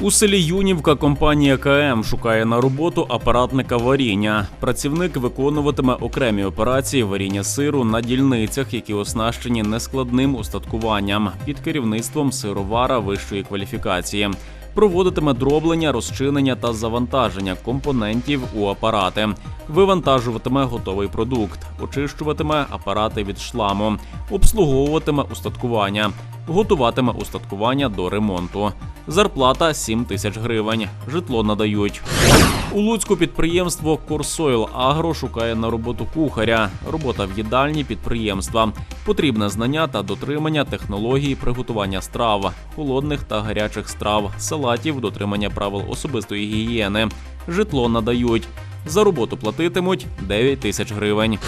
У селі Юнівка компанія КМ шукає на роботу апаратника варіння. Працівник виконуватиме окремі операції варіння сиру на дільницях, які оснащені нескладним устаткуванням під керівництвом сировара вищої кваліфікації. Проводитиме дроблення, розчинення та завантаження компонентів у апарати, вивантажуватиме готовий продукт, очищуватиме апарати від шламу, обслуговуватиме устаткування, готуватиме устаткування до ремонту. Зарплата 7 тисяч гривень. Житло надають. У Луцьку підприємство Корсойл Агро шукає на роботу кухаря. Робота в їдальні підприємства. Потрібне знання та дотримання технології приготування страв, холодних та гарячих страв, салатів, дотримання правил особистої гігієни. Житло надають. За роботу платитимуть 9 тисяч гривень.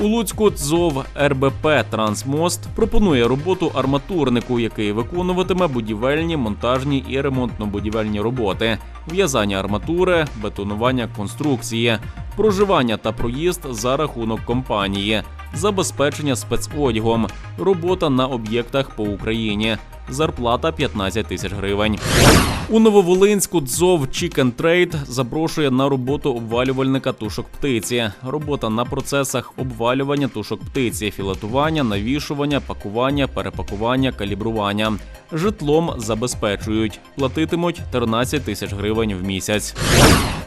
У Луцьку ТЗОВ РБП Трансмост пропонує роботу арматурнику, який виконуватиме будівельні, монтажні і ремонтно-будівельні роботи, в'язання арматури, бетонування конструкції, проживання та проїзд за рахунок компанії, забезпечення спецодягом, робота на об'єктах по Україні. Зарплата 15 тисяч гривень. У Нововолинську ДЗОВ Chicken Trade запрошує на роботу обвалювальника тушок птиці. Робота на процесах обвалювання тушок птиці, філетування, навішування, пакування, перепакування, калібрування. Житлом забезпечують. Платитимуть 13 тисяч гривень в місяць.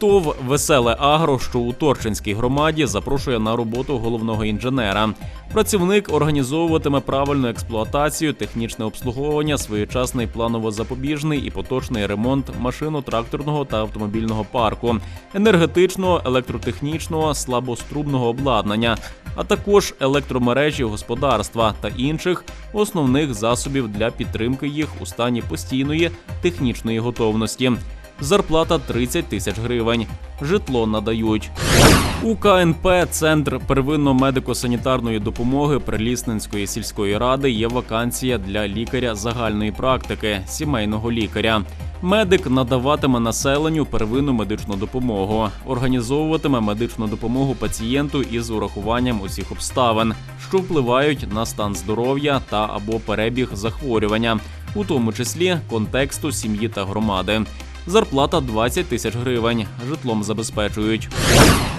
ТОВ Веселе Агро, що у Торчинській громаді, запрошує на роботу головного інженера. Працівник організовуватиме правильну експлуатацію, технічне обслуговування, своєчасний планово-запобіжний і поточний ремонт машино-тракторного та автомобільного парку, енергетичного, електротехнічного, слабострубного обладнання, а також електромережі господарства та інших основних засобів для підтримки їх у стані постійної технічної готовності. Зарплата 30 тисяч гривень. Житло надають. У КНП Центр первинно-медико-санітарної допомоги Прилісненської сільської ради є вакансія для лікаря загальної практики, сімейного лікаря. Медик надаватиме населенню первинну медичну допомогу, організовуватиме медичну допомогу пацієнту із урахуванням усіх обставин, що впливають на стан здоров'я та або перебіг захворювання, у тому числі контексту сім'ї та громади. Зарплата 20 тисяч гривень. Житлом забезпечують.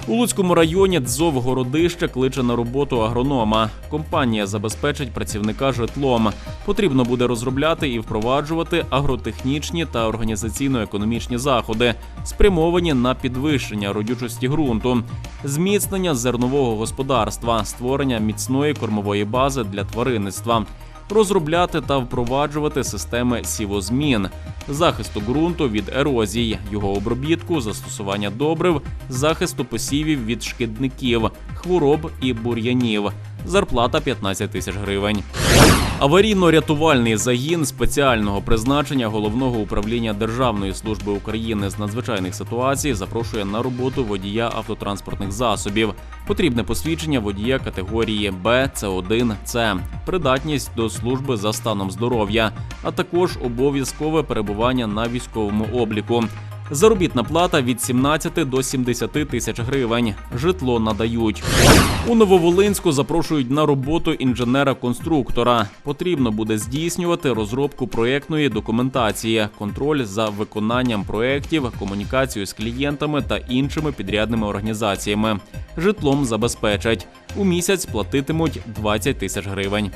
У Луцькому районі ДЗОВ Городище кличе на роботу агронома. Компанія забезпечить працівника житлом. Потрібно буде розробляти і впроваджувати агротехнічні та організаційно-економічні заходи, спрямовані на підвищення родючості ґрунту, зміцнення зернового господарства, створення міцної кормової бази для тваринництва. Розробляти та впроваджувати системи сівозмін, захисту ґрунту від ерозії, його обробітку, застосування добрив, захисту посівів від шкідників, хвороб і бур'янів. Зарплата 15 тисяч гривень. Аварійно-рятувальний загін спеціального призначення головного управління Державної служби України з надзвичайних ситуацій запрошує на роботу водія автотранспортних засобів. Потрібне посвідчення водія категорії Б, С1, С, придатність до служби за станом здоров'я, а також обов'язкове перебування на військовому обліку. Заробітна плата від 17 до 70 тисяч гривень. Житло надають. У Нововолинську запрошують на роботу інженера-конструктора. Потрібно буде здійснювати розробку проєктної документації, контроль за виконанням проєктів, комунікацію з клієнтами та іншими підрядними організаціями. Житлом забезпечать. У місяць платитимуть 20 тисяч гривень.